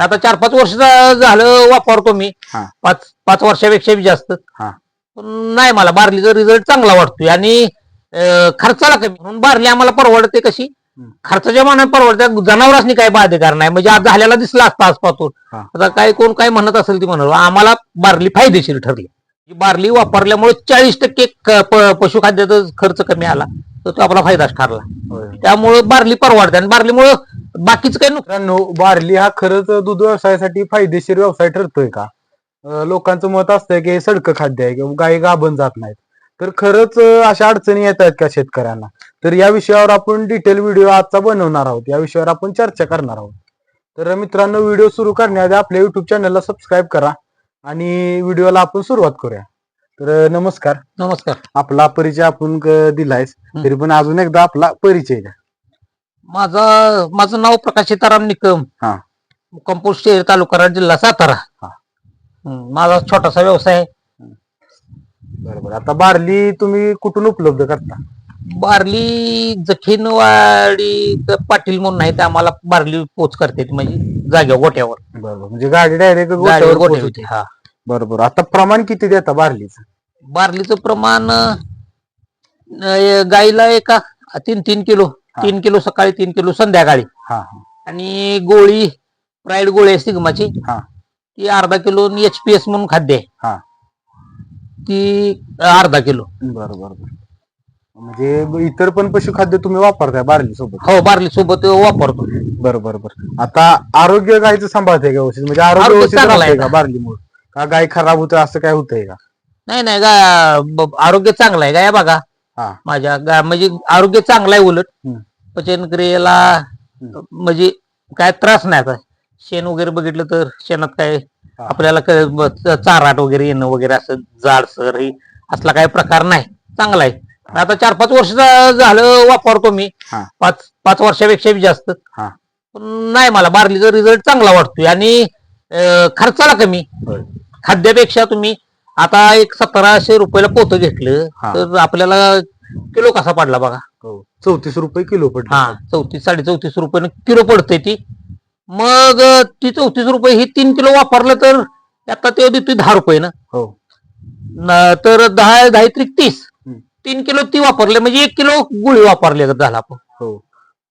आता चार पाच वर्ष झालं वापरतो मी. हा. पाच पाच वर्षापेक्षा बी जास्त. हा. पण नाही मला बारलीचा रिझल्ट चांगला वाटतोय. आणि अं, खर्चाला कमी. म्हणून बारली आम्हाला परवडते कशी? हम्म. खर्चाच्या मानाने परवडते. जनावरांनी काही बाधेकार नाही. म्हणजे आज झालेला दिसला असता आजपासून हा. आता काय कोण काय म्हणत असेल ती म्हणत आम्हाला बारली फायदेशीर ठरली. ही बारली वापरल्यामुळे चाळीस टक्के क- प- पशुखाद्याचा खर्च कमी आला. तर तो आपला फायदाच ठरला. होय. त्यामुळे बारली परवडते. आणि बारलीमुळे बाकीचं काही नुकसान मित्रांनो बार्ली हा खरंच दूध व्यवसायासाठी फायदेशीर व्यवसाय ठरतोय का? अं, लोकांचं मत असतंय की सडक खाद्य आहे किंवा गायी गाभण जात नाहीत. तर खरंच अं, अशा अडचणी येत आहेत का शेतकऱ्यांना? तर या विषयावर आपण डिटेल व्हिडिओ आजचा बनवणार आहोत. या विषयावर आपण चर्चा करणार आहोत. तर मित्रांनो व्हिडिओ सुरू करण्याआधी आपल्या युट्यूब चॅनलला सबस्क्राईब करा आणि व्हिडिओला आपण सुरुवात करूया. तर अं, नमस्कार. नमस्कार. आपला परिचय आपण क- दिलायस हं. तरी पण अजून एकदा आपला परिचय द्या. माझा माझं नाव प्रकाश सीताराम निकम. हा. कंपोस्ट शहर तालुका राज, जिल्हा सातारा. हा. हम्म, माझा छोटासा व्यवसाय आहे. बरोबर. आता बार्ली तुम्ही कुठून उपलब्ध करता? बारली जखीनवाडी पाटील म्हणून आहे ते आम्हाला बारली पोच करते म्हणजे जाग्या गोट्यावर. बरोबर. म्हणजे गाडी डायरेक्ट गाडीवर गोटे होते. हा. बरोबर. आता प्रमाण किती देता बार्लीचं? बारलीचं प्रमाण अं, गाईला एका तीन तीन किलो. तीन किलो सकाळी तीन किलो संध्याकाळी. हा आणि गोळी फ्राईड गोळी आहे सिगमाची. हा. ती अर्धा किलो एच पी एस म्हणून खाद्य आहे. हा. ती अर्धा किलो. बरोबर म्हणजे इतर पण पशुखाद्य तुम्ही वापरताय बार्ली सोबत. हो बारली सोबत वापरतो. बरोबर बरोबर आता आरोग्य गायचं सांभाळते का व्यवस्थित? म्हणजे आरोग्य आरोग्य व्यवस्थित चांगलं आहे राहतंय का बार्लीमुळे? का गाय खराब होतं असं काय होतंय का? नाही नाही गा ब- आरोग्य चांगलं आहे गाय बघा? हा. माझ्या गा म्हणजे आरोग्य चांगलं आहे उलट हम्म. पचनक्रियेला म्हणजे काय त्रास नाही आता शेण वगैरे बघितलं तर शेणात काय हा. आपल्याला क- ब- च- चाराट वगैरे येणं वगैरे असं जाडसर हे असला काही प्रकार नाही चांगला आहे आता चार पाच वर्ष झा- झालं वापरतो मी हा. पाच पाच वर्षापेक्षा बी जास्त हा. पण नाही मला बारलीचा रिझल्ट चांगला वाटतोय आणि अं, खर्चाला कमी होय. खाद्यापेक्षा तुम्ही आता एक सतराशे रुपयाला पोतं घेतलं हा. तर आपल्याला किलो कसा पडला बघा? हो. चौतीस रुपये किलो पडले. हा चौतीस साडे चौतीस रुपयानं किलो पडते ती. मग अं, ती चौतीस रुपये ही तीन किलो वापरलं तर आता ते देतोय दहा रुपये ना हो. न- तर दहा दहा त्रिक तीस. हम्म. तीन किलो ती वापरले म्हणजे एक किलो गुळी वापरले झाला आपण. हो.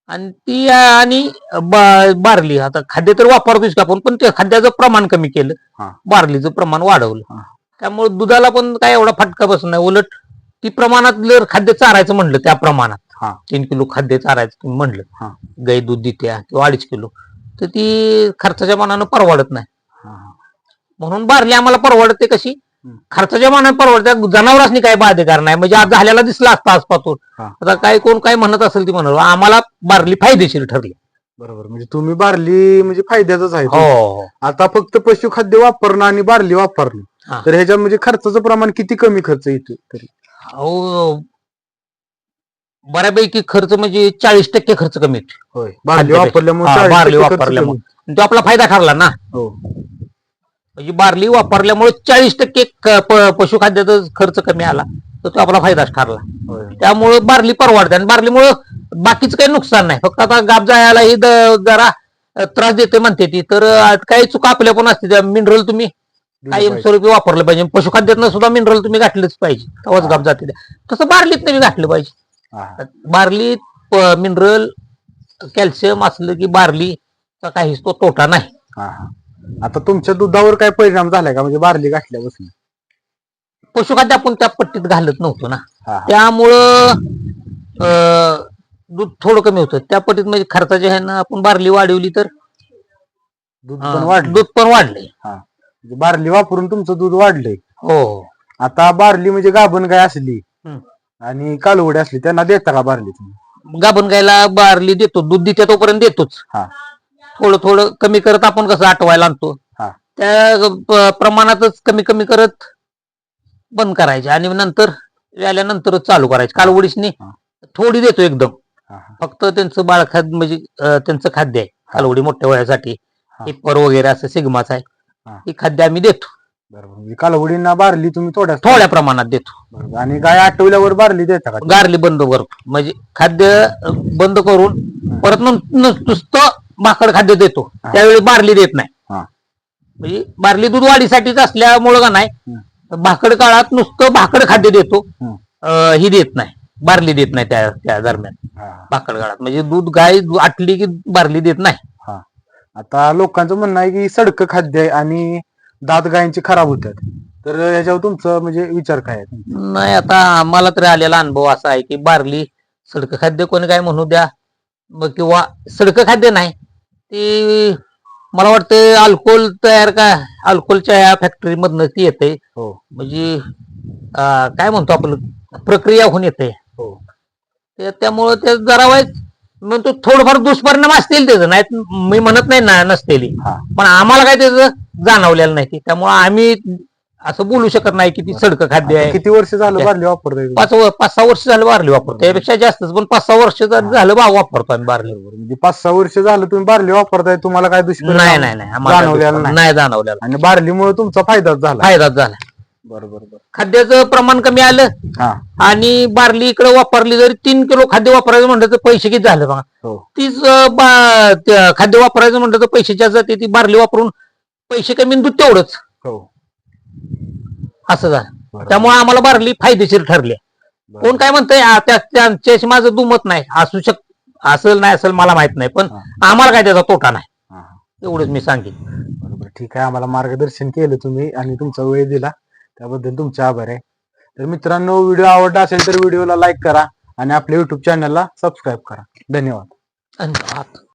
आणि ती आणि बा- बारली. आता खाद्य तर वापरतोच का आपण पण ते खाद्याचं प्रमाण कमी केलं. हा. बारलीचं प्रमाण वाढवलं. हा. त्यामुळे दुधाला पण काय एवढा फटका बसत नाही उलट ती प्रमाणात जर खाद्य चारायचं म्हणलं त्या प्रमाणात हा. तीन किलो खाद्य चारायचं तुम्ही हा. म्हणलं गाई दूध देते किंवा अडीच किलो तर ती खर्चाच्या मानानं परवडत नाही हा. म्हणून बारली आम्हाला परवडते कशी हम्म. खर्चाच्या मानाने परवडते जनावरांनी काही बाधेकार नाही म्हणजे आज झालेला दिसला असता आजपासून हा. आता काय कोण काय म्हणत असेल ती म्हणत आम्हाला बारली फायदेशीर ठरली बरोबर. म्हणजे तुम्ही बार्ली म्हणजे फायद्याच आहे. हो आता फक्त पशुखाद्य वापरणं आणि बार्ली वापरणं. हा. तर ह्याच्या म्हणजे खर्चाचं प्रमाण किती कमी खर्च येतो तरी? अहो बऱ्यापैकी खर्च म्हणजे चाळीस टक्के खर्च कमी येतो. होय. बार्ली. वापरल्यामुळे हा, 40% बार्ली खर्च वापरल्यामुळे. आणि तो आपला फायदा ठरला ना. हो. म्हणजे बारली वापरल्यामुळे चाळीस टक्के क- प- पशुखाद्याचा खर्च कमी आला. तर तो आपला फायदाच ठरला. होय. त्यामुळे बारली परवडते. आणि बारलीमुळे बाकीचं काही नुकसान नाही फक्त आता गाब जायला ही जरा त्रास देते म्हणते ती तर काही चुका आपल्या पण असते त्या मिनरल तुम्ही दिलं कायम पाहिजे. स्वरूपी वापरलं पाहिजे पशुखाद्यातनं सुद्धा मिनरल तुम्ही घातलंच पाहिजे तेव्हाच गाब जाते त्या. तसं बारलीत तुम्ही घातलं पाहिजे. बारलीत मिनरल कॅल्शियम असलं की बारलीचा काहीच तो तोटा नाही. आता तुमच्या दुधावर काय परिणाम झालाय का म्हणजे बार्ली घातल्यापासून पशुखाद्य आपण त्या पट्टीत घालत नव्हतो ना. त्यामुळं दूध थोडं कमी होतं. त्या पट्टीत म्हणजे खर्चाच्या ह्यानं आपण बारली वाढवली तर दूध पण वाढलं. दूध पण वाढले म्हणजे बार्ली वापरून तुमचं दूध वाढलंय. हो. आता बार्ली म्हणजे गाभण गाय असली हम्म. आणि कालवडी असली त्यांना देता का बार्ली तुम्ही? गाभण गायला बारली देतो. दूध देते तोपर्यंत देतोच. हा. थोडं थोडं कमी करत आपण कसं आटवायला आणतो. हा. त्या प- प्रमाणातच कमी कमी करत बंद करायचे आणि नंतर आल्यानंतरच चालू करायचे. कालवडीसनी हा. थोडी देतो एकदम. हा, हा. फक्त त्यांचं बाळखाद म्हणजे त्यांचं खाद्य आहे. कालवडी मोठ्या वयासाठी. हा. हिप्पर वगैरे असं सिगमाच आहे. हा. हे खाद्य आम्ही देतो. बरोबर. म्हणजे कालवडींना बार्ली तुम्ही थोड्या थोड्या प्रमाणात देतो. आणि गाय आठवल्यावर बार्ली देता का गारली बंद करतो म्हणजे खाद्य बंद करून परत नुसतं भाकड खाद्य देतो. त्यावेळी बारली देत नाही. म्हणजे बारली दूध वाढीसाठीच असल्यामुळं का नाही भाकड काळात नुसतं भाकड खाद्य देतो. ही देत नाही. बारली देत नाही त्या त्या दरम्यान. भाकड काळात म्हणजे दूध गाय आटली की बारली देत नाही. हा. आता लोकांचं म्हणणं आहे की सडक खाद्य आहे आणि दात गायींचे खराब होतात. तर याच्यावर तुमचं म्हणजे विचार काय आहे? नाही आता आम्हाला तरी आलेला अनुभव असा आहे की बारली सडक खाद्य कोणी काय म्हणू द्या. मग किंवा सडक खाद्य नाही ती मला वाटतं अल्कोहोल तयार का अल्कोहोलच्या ह्या फॅक्टरी मधनं ती येते. हो. म्हणजे अं, काय म्हणतो आपण प्रक्रिया होऊन येते. हो. त्यामुळं ते जरा वाईट. मग तो थोडंफार दुष्परिणाम असतील त्याचं. नाही मी म्हणत नाही ना नसतेली. पण आम्हाला काय त्याचं जाणवलेलं नाही त्यामुळे आम्ही असं बोलू शकत नाही की ती सडक खाद्य आहे. किती वर्ष झालं बारली वापरताय तुम्ही? पाच पाच सहा वर्ष झालं बारली वापरतो त्यापेक्षा जास्तच. पण पाच सहा वर्ष झालं बा वापरतो आम्ही बारली. म्हणजे पाच सहा वर्ष झालं तुम्ही बारली वापरताय तुम्हाला काय दुष्परिणाम नाही नाही नाही. जाणवलेलं. नाही जाणवलेला. आणि बारलीमुळे तुमचा फायदाच झाला. फायदाच झाला. बरोबर खाद्याचं प्रमाण कमी आलं हा. आणि बारली इकडे वापरली जरी तीन किलो खाद्य वापरायचं म्हणलं तर पैसे किती झाले बघा? हो. तीच अं, बा- त्या खाद्य वापरायचं म्हणलं तर पैसे जास्त जाते ती बारली वापरून पैसे कमी आणि दूध तेवढंच. हो. असं झालं. बरोबर. त्यामुळे आम्हाला बारली फायदेशीर ठरली. बरोबर. कोण काय म्हणतंय आ, त्या- त्यांच्याशी माझं दुमत नाही. असू शक असेल नाही असेल मला माहीत नाही पण आम्हाला काय त्याचा तोटा नाही. हा, हा. एवढंच मी सांगेन. बरोबर ठीक आहे. आम्हाला मार्गदर्शन केलं तुम्ही आणि तुमचा वेळ दिला. त्याबद्दल तुमचे आभार आहे. तर मित्रांनो व्हिडिओ आवडला असेल तर व्हिडिओला लाईक करा आणि आपल्या युट्यूब चॅनलला सबस्क्राईब करा. धन्यवाद. धन्यवाद.